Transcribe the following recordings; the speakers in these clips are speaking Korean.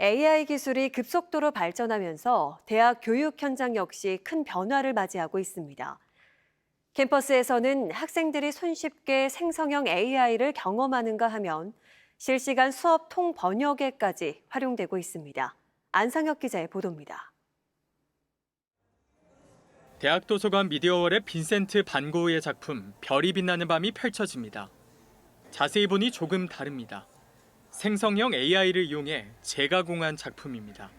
AI 기술이 급속도로 발전하면서 대학 교육 현장 역시 큰 변화를 맞이하고 있습니다. 캠퍼스에서는 학생들이 손쉽게 생성형 AI를 경험하는가 하면 실시간 수업 통 번역에까지 활용되고 있습니다. 안상혁 기자의 보도입니다. 대학 도서관 미디어월의 빈센트 반고우의 작품 별이 빛나는 밤이 펼쳐집니다. 자세히 보니 조금 다릅니다. 생성형 AI를 이용해 재가공한 작품입니다.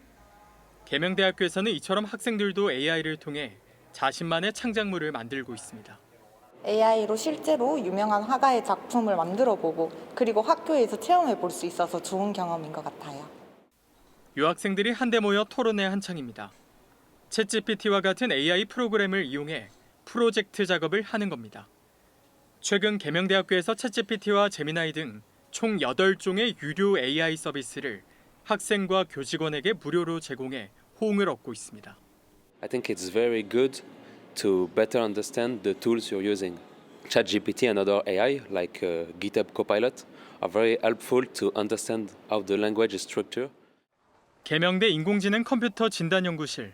계명대학교에서는 이처럼 학생들도 AI를 통해 자신만의 창작물을 만들고 있습니다. AI로 실제로 유명한 화가의 작품을 만들어 보고 그리고 학교에서 체험해 볼 수 있어서 좋은 경험인 것 같아요. 유학생들이 한데 모여 토론회 한창입니다. 챗GPT와 같은 AI 프로그램을 이용해 프로젝트 작업을 하는 겁니다. 최근 계명대학교에서 챗GPT와 제미나이 등 총 8종의 유료 AI 서비스를 학생과 교직원에게 무료로 제공해 호응을 얻고 있습니다. I think it's very good to better understand the tools you're using. ChatGPT and other AI, like uh, GitHub Copilot, are very helpful to understand how the language is structured. 계명대 인공지능 컴퓨터 진단 연구실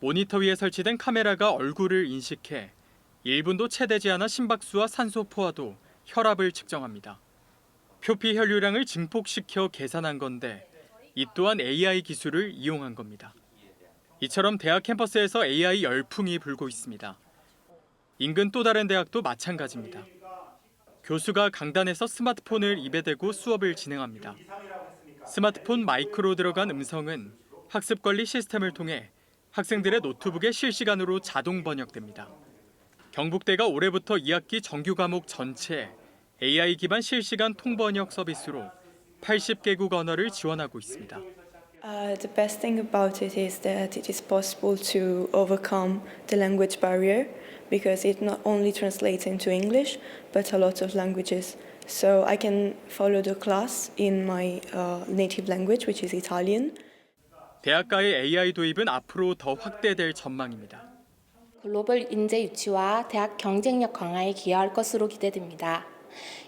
모니터 위에 설치된 카메라가 얼굴을 인식해 1분도 채 되지 않아 심박수와 산소 포화도 혈압을 측정합니다. 표피 혈류량을 증폭시켜 계산한 건데 이 또한 AI 기술을 이용한 겁니다. 이처럼 대학 캠퍼스에서 AI 열풍이 불고 있습니다. 인근 또 다른 대학도 마찬가지입니다. 교수가 강단에서 스마트폰을 입에 대고 수업을 진행합니다. 스마트폰 마이크로 들어간 음성은 학습 관리 시스템을 통해 학생들의 노트북에 실시간으로 자동 번역됩니다. 경북대가 올해부터 2학기 정규 과목 전체에 AI 기반 실시간 통번역 서비스로 80개국 언어를 지원하고 있습니다. Uh, the best thing about it is that it is possible to overcome the language barrier because it not only translates into English but a lot of languages. So I can follow the class in my uh, native language, which is Italian. 대학가의 AI 도입은 앞으로 더 확대될 전망입니다. 글로벌 인재 유치와 대학 경쟁력 강화에 기여할 것으로 기대됩니다.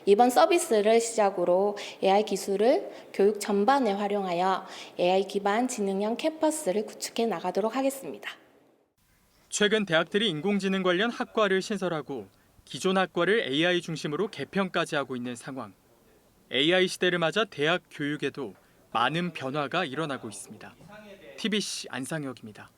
이번 서비스를 시작으로 AI 기술을 교육 전반에 활용하여 AI 기반 지능형 캠퍼스를 구축해 나가도록 하겠습니다. 최근 대학들이 인공지능 관련 학과를 신설하고 기존 학과를 AI 중심으로 개편까지 하고 있는 상황. AI 시대를 맞아 대학 교육에도 많은 변화가 일어나고 있습니다. TBC 안상혁입니다.